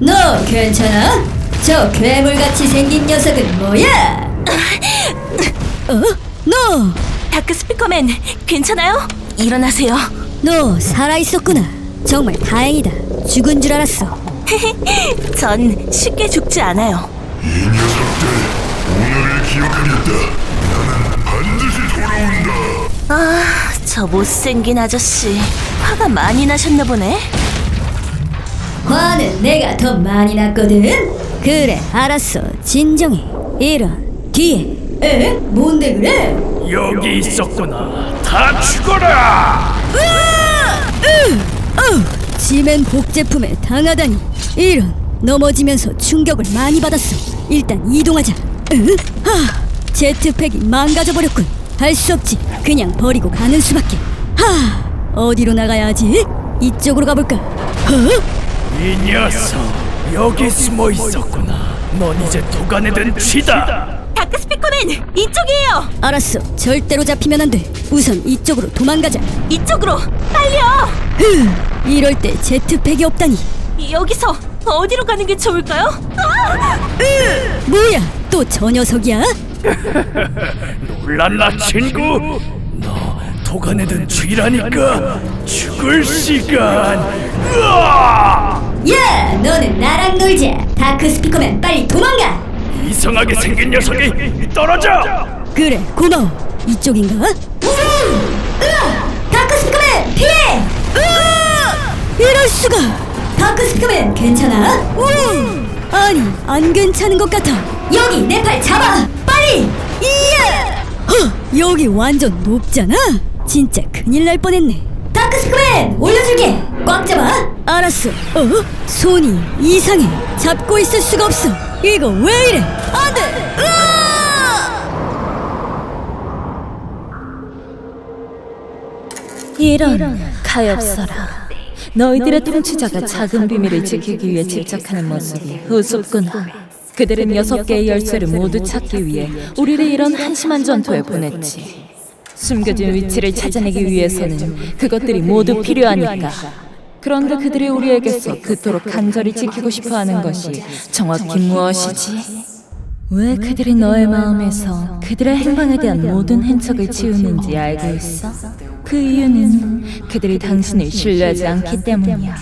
너 괜찮아? 저 괴물같이 생긴 녀석은 뭐야? 어? 너! 다크 스피커맨 괜찮아요? 일어나세요. 너 살아있었구나. 정말 다행이다. 죽은 줄 알았어. 전 쉽게 죽지 않아요. 이 녀석들 오늘을 기억하겠다. 나는 반드시 돌아온다. 아, 저 못생긴 아저씨 화가 많이 나셨나 보네. 화는 내가 더 많이 났거든. 그래, 알았어. 진정해. 이런 뒤에. 에? 뭔데 그래? 여기 있었구나. 다 죽어라. 지멘 복제품에 당하다니. 이런 넘어지면서 충격을 많이 받았어. 일단 이동하자. 응? 하, 제트팩이 망가져 버렸군. 할 수 없지. 그냥 버리고 가는 수밖에. 하, 어디로 나가야 하지? 이쪽으로 가볼까? 어? 이 녀석 여기 숨어 있었구나. 넌 이제 든 쥐다. 다크 스피커맨 이쪽이에요. 알았어. 절대로 잡히면 안 돼. 우선 이쪽으로 도망가자. 이쪽으로 빨리요. 흐, 이럴 때 제트팩이 없다니. 여기서 어디로 가는 게 좋을까요? 아! 뭐야? 또 저 녀석이야? 놀랐나 친구? 너든 쥐라니까 죽을 시간. 으아! 야, 너는 나랑 놀자. 다크 스피커맨 빨리 도망가. 이상하게 생긴 녀석이 떨어져. 그래, 고마워. 이쪽인가? 으아! 다크 스피커맨 피해! 으아! 이럴 수가. 다크 스피커맨 괜찮아? 우! 아니, 안 괜찮은 것 같아. 여기 내 팔 잡아. 빨리. 이야! 허, 여기 완전 높잖아. 진짜 큰일 날 뻔했네. 다크 스피커맨 올려줄게. 꽉 잡아. 알았어. 어? 손이 이상해. 잡고 있을 수가 없어. 이거 왜 이래? 안 돼. 으아! 이런 가엾어라 너희들의 통치자가 작은 비밀을 지키기 위해 집착하는 모습이 우습구나 그들은 여섯 개의 열쇠를 모두 찾기 위해 우리를 이런 한심한 전투에 보냈지 숨겨진 위치를 찾아내기 위해서는 그것들이 모두 필요하니까 그런데 그들이 우리에게서 그토록 간절히 지키고 싶어 하는 것이 정확히 무엇이지? 왜 그들이 너의 마음에서 그들의 행방에 대한 모든 흔적을 지우는지 알고 있어? 그 이유는 그들이 당신을 신뢰하지 않기 때문이야.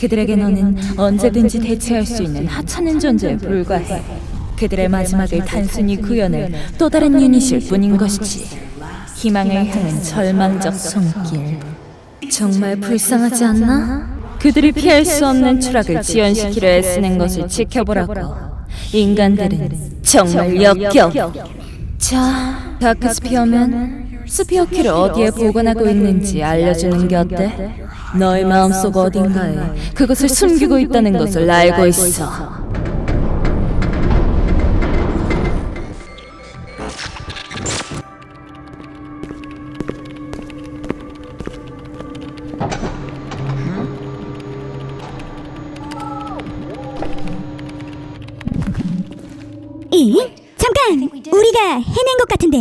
그들에게 너는 언제든지 대체할 수 있는 하찮은 존재에 불과해. 그들의 마지막을 단순히 구현할 또 다른 유닛일 뿐인 것이지. 희망을 향한 절망적 손길. 정말 불쌍하지 않나? 그들이 피할 수 없는 추락을 지연시키려 애쓰는 것을 지켜보라고. 인간들은 정말 역겨워. 자, 다크 스피어면 스피어 키를 어디에 보관하고 있는지 알려주는 게 어때? 너의 마음속 어딘가에 그것을 숨기고 있다는 것을 알고 있어. 같은데?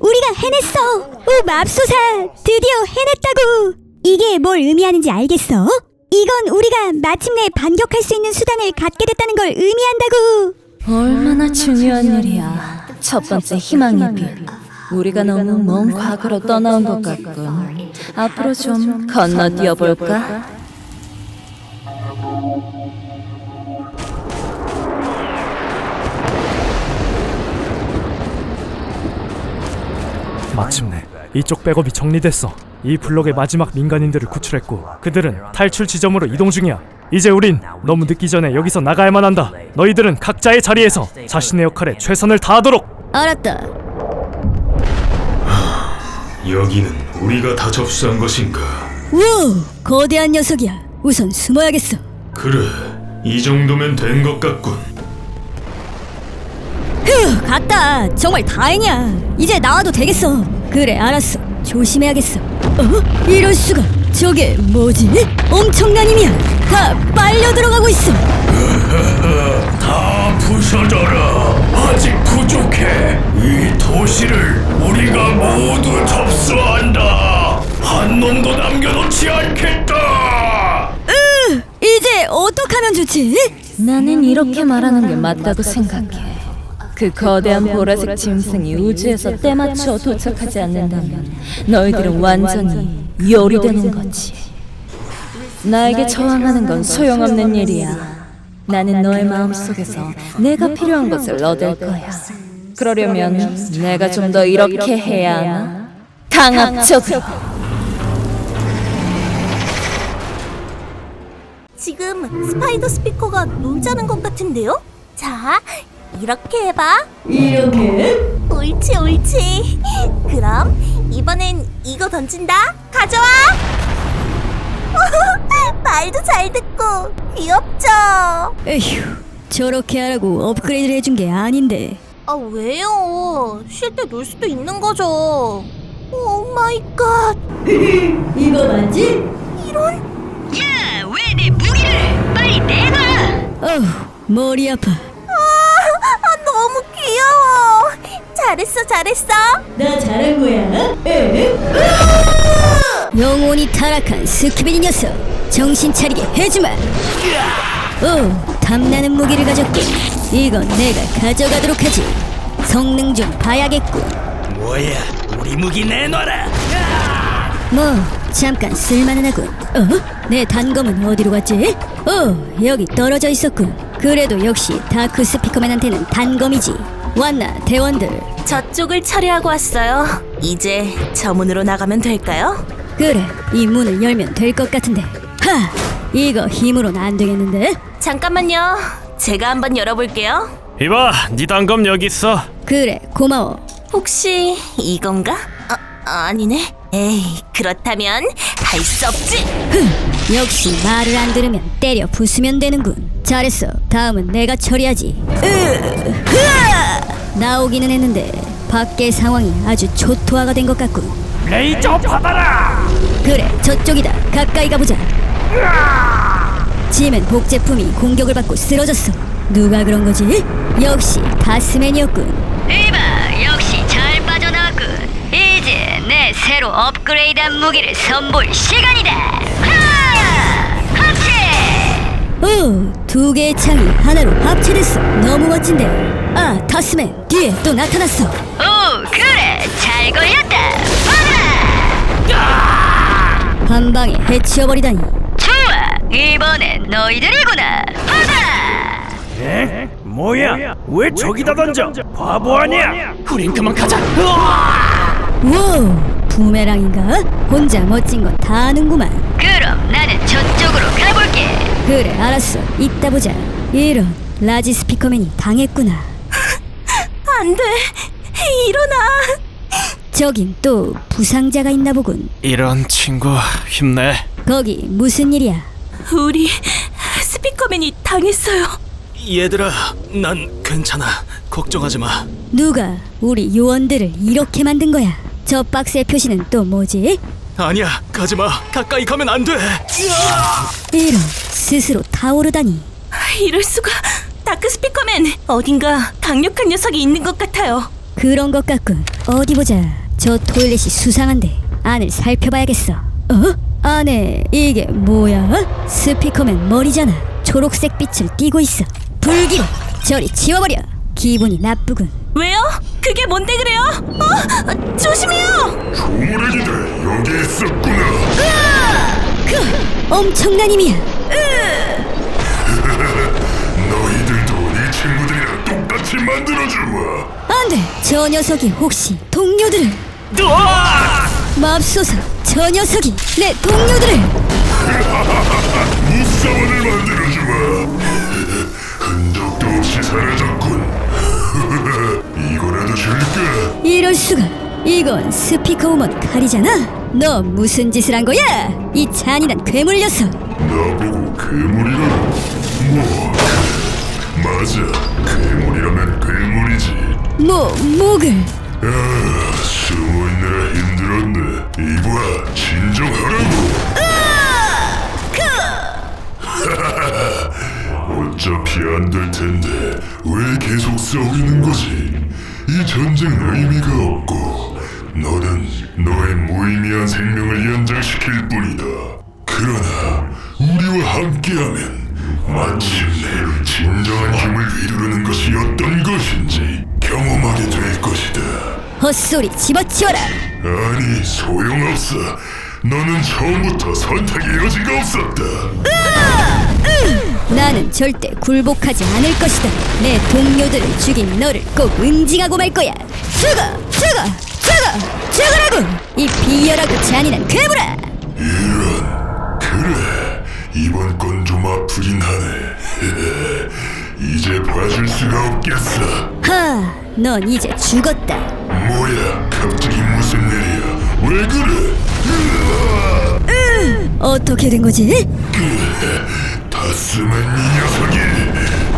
우리가 해냈어! 오 맙소사! 드디어 해냈다고! 이게 뭘 의미하는지 알겠어? 이건 우리가 마침내 반격할 수 있는 수단을 갖게 됐다는 걸 의미한다고! 얼마나 중요한 일이야. 첫 번째 희망의 빛. 우리가 너무 먼 과거로 떠나온 것 같군. 앞으로 좀 건너뛰어 볼까? 마침내 이쪽 백업이 정리됐어. 이 블록의 마지막 민간인들을 구출했고 그들은 탈출 지점으로 이동 중이야. 이제 우린 너무 늦기 전에 여기서 나가야만 한다. 너희들은 각자의 자리에서 자신의 역할에 최선을 다하도록. 알았다. 여기는 우리가 다 접수한 것인가? 우와! 거대한 녀석이야. 우선 숨어야겠어. 그래, 이 정도면 된 것 같군. 휴! 갔다! 정말 다행이야. 이제 나와도 되겠어. 그래, 알았어. 조심해야겠어. 어? 이럴 수가. 저게 뭐지? 엄청난 힘이야. 다 빨려 들어가고 있어. 다 부셔져라. 아직 부족해. 이 도시를 우리가 모두 접수한다. 한 놈도 남겨놓지 않겠다. 이제 어떡하면 좋지? 나는 이렇게 말하는 게 맞다고 생각해. 그 거대한 보라색 짐승이 우주에서 때맞춰 도착하지 않는다면 너희들은 완전히 요리되는 거지. 나에게 저항하는 건 소용없는 일이야. 나는 너의 마음 속에서 내가 필요한 것을 얻을 거야. 그러려면 내가 좀 더 이렇게 해야 하나? 강압적으로. 지금 스파이더 스피커가 놀자는 것 같은데요? 자, 이렇게 해봐. 이렇게? 옳지, 옳지. 그럼 이번엔 이거 던진다. 가져와. 말도 잘 듣고 귀엽죠? 에휴, 저렇게 하라고 업그레이드를 해준 게 아닌데. 아 왜요? 쉴 때 놀 수도 있는 거죠. 오 마이 갓. 이거 맞지? 어우, 머리 아파. 잘했어, 잘했어. 나 잘한 거야? 에? 영혼이 타락한 스키비디 녀석 정신 차리게 해주마 오 탐나는 무기를 가졌군 이건 내가 가져가도록 하지 성능 좀 봐야겠군 뭐야 우리 무기 내놔라 뭐 잠깐 쓸만은 하군 어? 내 단검은 어디로 갔지? 어 여기 떨어져 있었군 그래도 역시 다크 스피커맨한테는 단검이지 왔나 대원들 저쪽을 처리하고 왔어요. 이제 저 문으로 나가면 될까요? 그래 이 문을 열면 될 것 같은데 하 이거 힘으로는 안 되겠는데 잠깐만요. 제가 한번 열어볼게요. 이봐 네 단검 여기 있어 그래 고마워 혹시 이건가? 아, 아니네. 에이, 그렇다면 할 수 없지. 흥, 역시 말을 안 들으면 때려 부수면 되는군. 잘했어. 다음은 내가 처리하지. 나오기는 했는데 밖의 상황이 아주 초토화가 된 것 같군. 레이저 받아라 그래, 저쪽이다. 가까이 가보자. 지멘 복제품이 공격을 받고 쓰러졌어. 누가 그런 거지? 역시 가스맨이었군. 이봐 역시 잘 빠져나왔군 이제 내 새로 업그레이드한 무기를 선보일 시간이다 오, 두 개의 창이 하나로 합체됐어. 너무 멋진데. 아, 타스맨 뒤에 또 나타났어. 오 그래 잘 걸렸다 받아 한 방에 해치워버리다니. 좋아 이번엔 너희들이구나 받아 에? 뭐야 왜 저기다 던져 바보 아니야 우린 그만 가자 우와, 부메랑인가? 혼자 멋진 건다 아는구만. 그럼 나는 저쪽으로 가볼게 그래, 알았어. 이따 보자. 이런 라지 스피커맨이 당했구나. 안 돼. 일어나. 저긴 또 부상자가 있나 보군. 이런 친구 힘내 거기 무슨 일이야? 우리 스피커맨이 당했어요. 얘들아 난 괜찮아 걱정하지 마 누가 우리 요원들을 이렇게 만든 거야? 저 박스의 표시는 또 뭐지? 아니야 가지 마 가까이 가면 안 돼 이런 스스로 타오르다니. 이럴 수가. 다크 스피커맨 어딘가 강력한 녀석이 있는 것 같아요. 그런 것 같군. 어디 보자. 저 토일렛이 수상한데 안을 살펴봐야겠어. 어? 안에 이게 뭐야? 스피커맨 머리잖아. 초록색 빛을 띠고 있어. 불길해. 저리 치워버려. 기분이 나쁘군. 왜요? 그게 뭔데 그래요? 어? 어, 조심해요. 조무래기들 여기 있었구나 그 엄청난 힘이야. 친구들이랑 똑같이 만들어주마 안돼. 저 녀석이 혹시 동료들을 맙소사. 저 녀석이 내 동료들을 무사원을 만들어주마 흔적도 없이 사라졌군 이거라도 줄까? 이럴 수가. 이건 스피커 우먼 칼이잖아. 너 무슨 짓을 한 거야? 이 잔인한 괴물 녀석. 나보고 괴물이라고? 뭐 맞아 괴물이라면 괴물이지. 뭐 목을 아 숨어있느라 힘들었네. 이봐 진정하라고. 어차피 안 될 텐데 왜 계속 싸우는 거지? 이 전쟁은 의미가 없고 너는 너의 무의미한 생명을 연장시킬 뿐이다. 그러나 우리와 함께하면 마침내 진정한 힘을 이루는 것이 어떤 것인지 경험하게 될 것이다. 헛소리 집어치워라. 아니 소용없어. 너는 처음부터 선택의 여지가 없었다. 나는 절대 굴복하지 않을 것이다. 내 동료들을 죽인 너를 꼭 응징하고 말 거야. 죽어 죽어 죽어 죽으라고! 이 비열하고 잔인한 괴물아! 이런 그래. 이번 건 좀 아프긴 하네. 이제 봐줄 수가 없겠어. 하, 넌 이제 죽었다 뭐야 갑자기 무슨 일이야? 왜 그래? 어떻게 된 거지? 다 쓰면 이 녀석이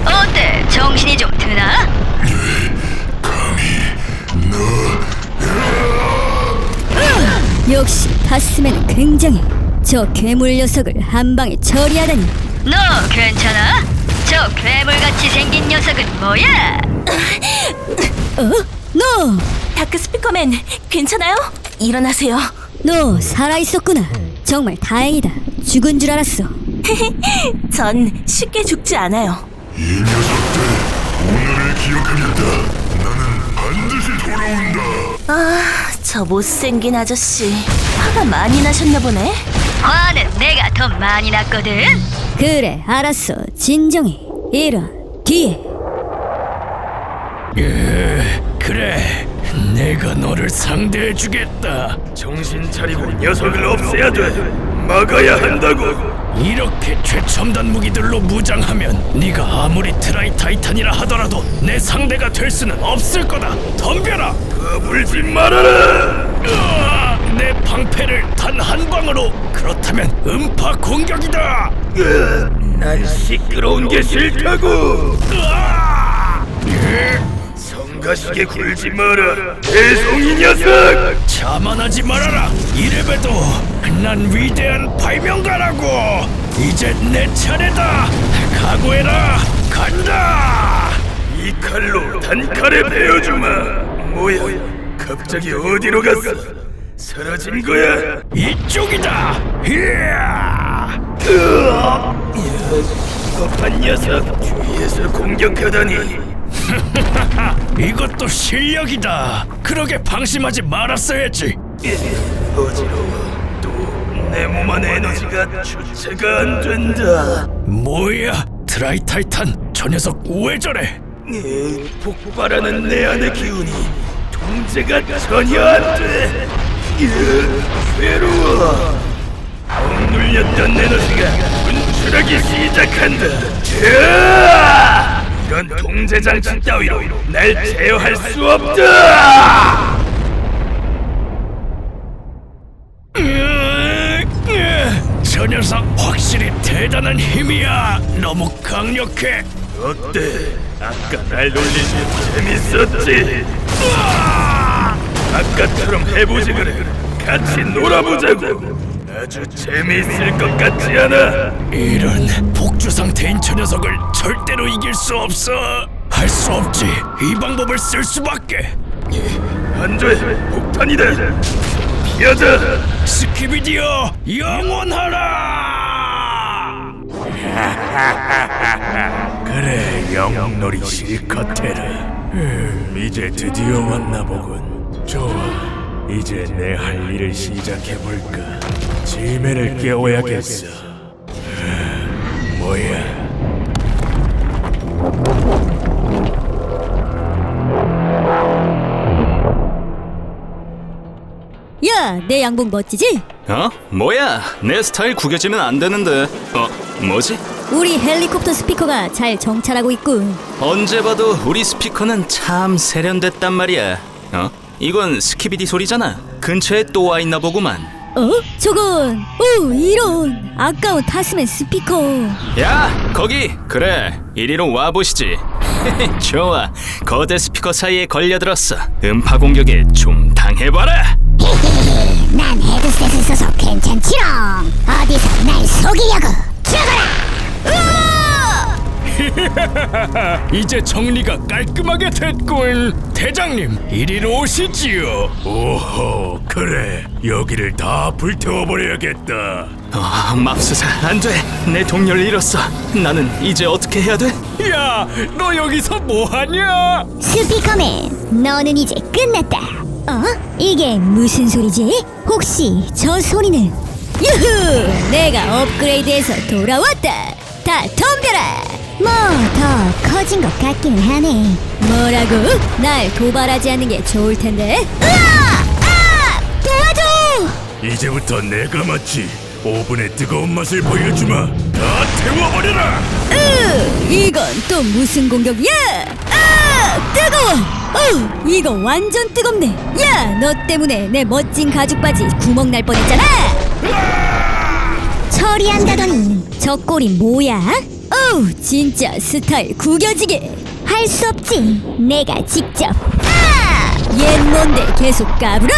어때? 정신이 좀 드나? 감히 너 역시 다스맨은 굉장해 저 괴물 녀석을 한 방에 처리하다니 너 괜찮아? 저 괴물같이 생긴 녀석은 뭐야? 어? 너! 다크 스피커맨 괜찮아요? 일어나세요. 너 살아있었구나 정말 다행이다 죽은 줄 알았어 전 쉽게 죽지 않아요. 이 녀석들 오늘을 기억하겠다. 나는 반드시 돌아온다. 아, 저 못생긴 아저씨 화가 많이 나셨나 보네. 화는 내가 더 많이 났거든. 그래 알았어. 진정해. 이런 뒤에. 그래. 내가 너를 상대해 주겠다. 정신 차리고 녀석을 없애야 돼. 막아야 한다고. 이렇게 최첨단 무기들로 무장하면 네가 아무리 트라이 타이탄이라 하더라도 내 상대가 될 수는 없을 거다. 덤벼라. 까불지 말아라. 으아, 내 방패를 단 한 방으로. 그렇다면 음파 공격이다. 난 시끄러운 게 싫다고! 성가시게 굴지 마라 대송이 녀석. 자만하지 말아라 이래봬도 난 위대한 발명가라고. 이제 내 차례다. 각오해라 간다. 이 칼로 단칼에 베어주마. 뭐야 갑자기 어디로 갔어 사라진 거야 이쪽이다 이야 으악! 비겁한 녀석 주위에서 공격하다니 이것도 실력이다. 그러게 방심하지 말았어야지. 어지러워. 또 내 몸 안의 에너지가 주체가 안 된다. 뭐야? 드라이 타이탄 저 녀석 왜 저래? 폭발하는 내 안의 기운이 통제가 전혀 안 돼. 으, 괴로워. 억눌렸던 에너지가 분출하기 시작한다. 으아! 이런 통제 장치 따위로 날 제어할 수 없다. 저 녀석 확실히 대단한 힘이야. 너무 강력해. 어때? 아까 날게 재밌었지? 으아! 아까처럼 해보지 그래. 같이 놀아보자고. 아주 재미있을 것 같지 않아? 이런 복주 상태인 저 녀석을 절대로 이길 수 없어. 할 수 없지. 이 방법을 쓸 수밖에. 안돼, 폭탄이다. 피하자. 스키비디어 영원하라. 그래, 영웅놀이 실컷 해라. 음, 이제 드디어 왔나 보군. 좋아. 이제 내 할 일을 시작해 볼까. 지맨을 깨워야겠어. 음, 뭐야? 야 내 양복 멋지지? 어? 뭐야? 내 스타일 구겨지면 안 되는데. 어? 뭐지? 우리 헬리콥터 스피커가 잘 정찰하고 있군 언제 봐도 우리 스피커는 참 세련됐단 말이야. 어? 이건 스키비디 소리잖아. 근처에 또 와 있나 보구만. 어? 저건 오 이런 아까운 타스맨 스피커 야, 거기. 그래. 이리로 와 보시지. 좋아. 거대 스피커 사이에 걸려들었어. 음파 공격에 좀 당해봐라. 난 헤드셋을 써서 괜찮지롱 어디서 날 속이려고 죽어라 이제 정리가 깔끔하게 됐군. 대장님, 이리로 오시지요. 오호, 그래. 여기를 다 불태워버려야겠다. 아, 맙소사 안 돼 내 동료를 잃었어 나는 이제 어떻게 해야 돼? 야, 너 여기서 뭐하냐? 스피커맨, 너는 이제 끝났다. 어? 이게 무슨 소리지? 혹시 저 소리는 유후! 내가 업그레이드해서 돌아왔다. 다 덤벼라. 뭐 더 커진 것 같기는 하네. 뭐라고? 날 도발하지 않는 게 좋을 텐데. 도와줘! 이제부터 내가 맞지. 오븐의 뜨거운 맛을 보여주마. 다 태워버려라. 으, 이건 또 무슨 공격이야? 아, 뜨거워. 어, 이거 완전 뜨겁네. 야, 너 때문에 내 멋진 가죽 바지 구멍 날 뻔했잖아. 처리한다더니 저 꼴이 뭐야? 어우, 진짜 스타일 구겨지게. 할 수 없지. 내가 직접. 얜 뭔데 계속 까불어?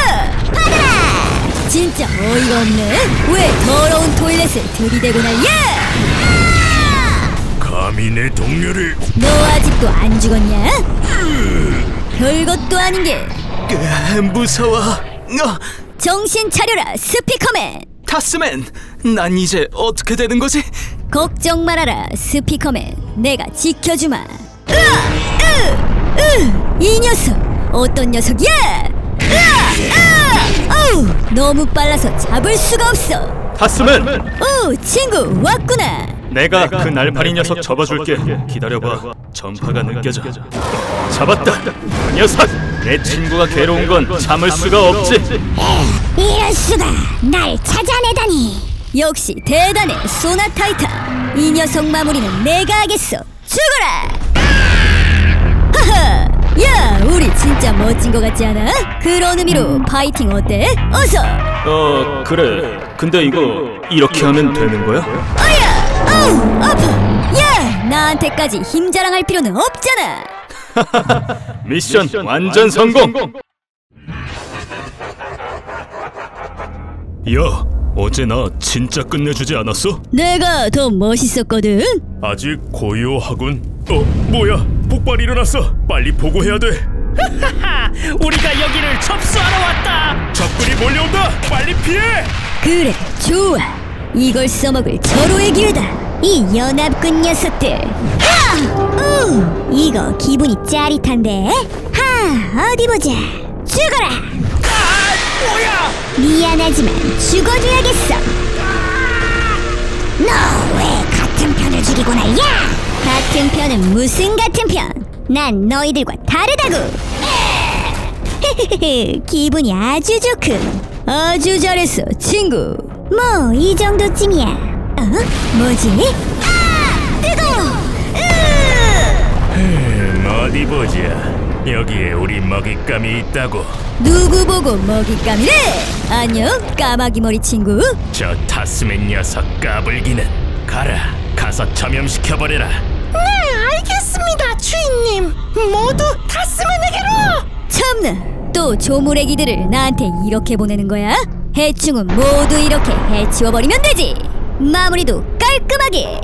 받아라! 진짜 어이가 없네. 왜 더러운 토일렛을 들이대고 난리야? 감히 내 동료를 너 아직도 안 죽었냐? 별것도 아닌 게 으, 무서워 어, 정신 차려라 스피커맨. 타스맨 난 이제 어떻게 되는 거지? 걱정 말아라 스피커맨. 내가 지켜주마. 으아! 으! 으! 이 녀석 어떤 녀석이야? 으아! 으아! 어우, 너무 빨라서 잡을 수가 없어. 타스맨 오 친구 왔구나. 내가 그 날파리 녀석 접어줄게 기다려봐 전파가 느껴져 잡았다 그 녀석 내 친구가 괴로운 건 참을 수가 없지 이럴 수가. 날 찾아내다니. 역시 대단해 소나 타이탄. 이 녀석 마무리는 내가 하겠어 죽어라! 하하! 야 우리 진짜 멋진 거 같지 않아? 그런 의미로 파이팅 어때? 어서! 어 그래. 근데 이거 이렇게 하면 되는 거야? 아야! 아우 아파! 야 나한테까지 힘 자랑할 필요는 없잖아! 미션 완전 성공! 야 어제 나 진짜 끝내주지 않았어? 내가 더 멋있었거든 아직 고요하군. 어, 뭐야? 폭발 일어났어. 빨리 보고해야 돼. 우리가 여기를 접수하러 왔다. 적군이 몰려온다. 빨리 피해. 그래 좋아 이걸 써먹을 절호의 기회다 이 연합군 녀석들. 하! 우! 이거 기분이 짜릿한데? 하! 어디 보자. 죽어라. 뭐야? 미안하지만 죽어줘야겠어. 너 왜 같은 편을 죽이고 날야? 같은 편은 무슨 같은 편? 난 너희들과 다르다고. 헤헤헤, 기분이 아주 좋군. 아주 잘했어 친구 뭐 이 정도쯤이야. 어? 뭐지? 아! 뜨거워! 으! 음, 어디 보자. 여기에 우리 먹잇감이 있다고. 누구 보고 먹잇감이래? 안녕 까마귀 머리 친구 저 타스맨 녀석 까불기는 가라. 가서 점염시켜버려라. 알겠습니다, 주인님. 모두 타스맨에게로. 참나 또 조물애기들을 나한테 이렇게 보내는 거야? 해충은 모두 이렇게 해치워버리면 되지 마무리도 깔끔하게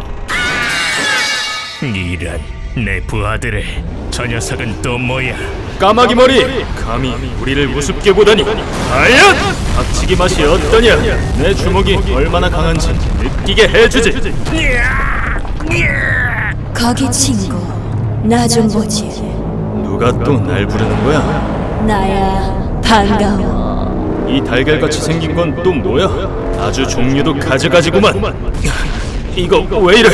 이런 내 부하들을 저 녀석은 또 뭐야? 까마귀 머리! 감히 우리를 우습게 보다니! 과연? 박치기 맛이 어떠냐? 내 주먹이 얼마나 강한지 느끼게 해주지! 거기 친구, 나 좀 보지. 누가 또 날 부르는 거야? 나야, 반가워. 이 달걀같이 생긴 건 또 뭐야? 아주 종류도 가지가지구만. 이거 왜 이래?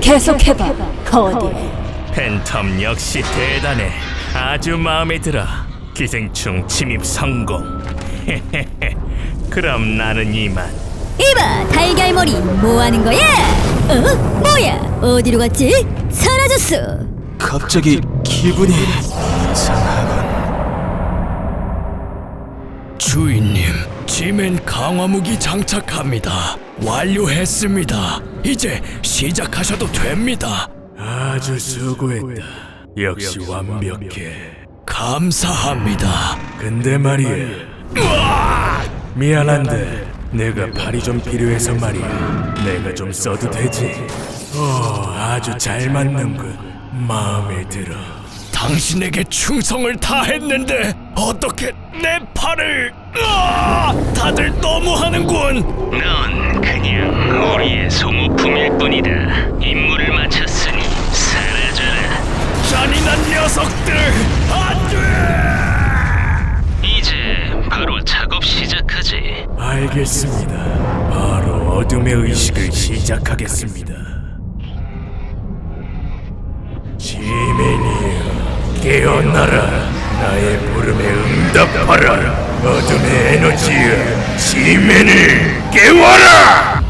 계속해봐, 거디. 팬텀 역시 대단해. 아주 마음에 들어. 기생충 침입 성공. 그럼 나는 이만. 이봐 달걀머리 뭐 하는 거야? 어? 뭐야 어디로 갔지? 사라졌어 갑자기 기분이 이상하군 주인님, 지멘 강화무기 장착합니다. 완료했습니다. 이제 시작하셔도 됩니다. 아주 수고했다. 역시 완벽해. 감사합니다. 근데 말이야. 미안한데 내가 발이 좀 필요해서 말이야. 내가 좀 써도 되지? 어, 아주 잘 맞는군. 마음에 들어. 당신에게 충성을 다했는데 어떻게 내 팔을? 아, 다들 너무하는군. 넌 그냥 우리의 소모품일 뿐이다. 임무를 알겠습니다. 바로 어둠의 의식을 시작하겠습니다. 지메니여, 깨어나라. 나의 부름에 응답하라. 어둠의 에너지여, 지멘을 깨워라.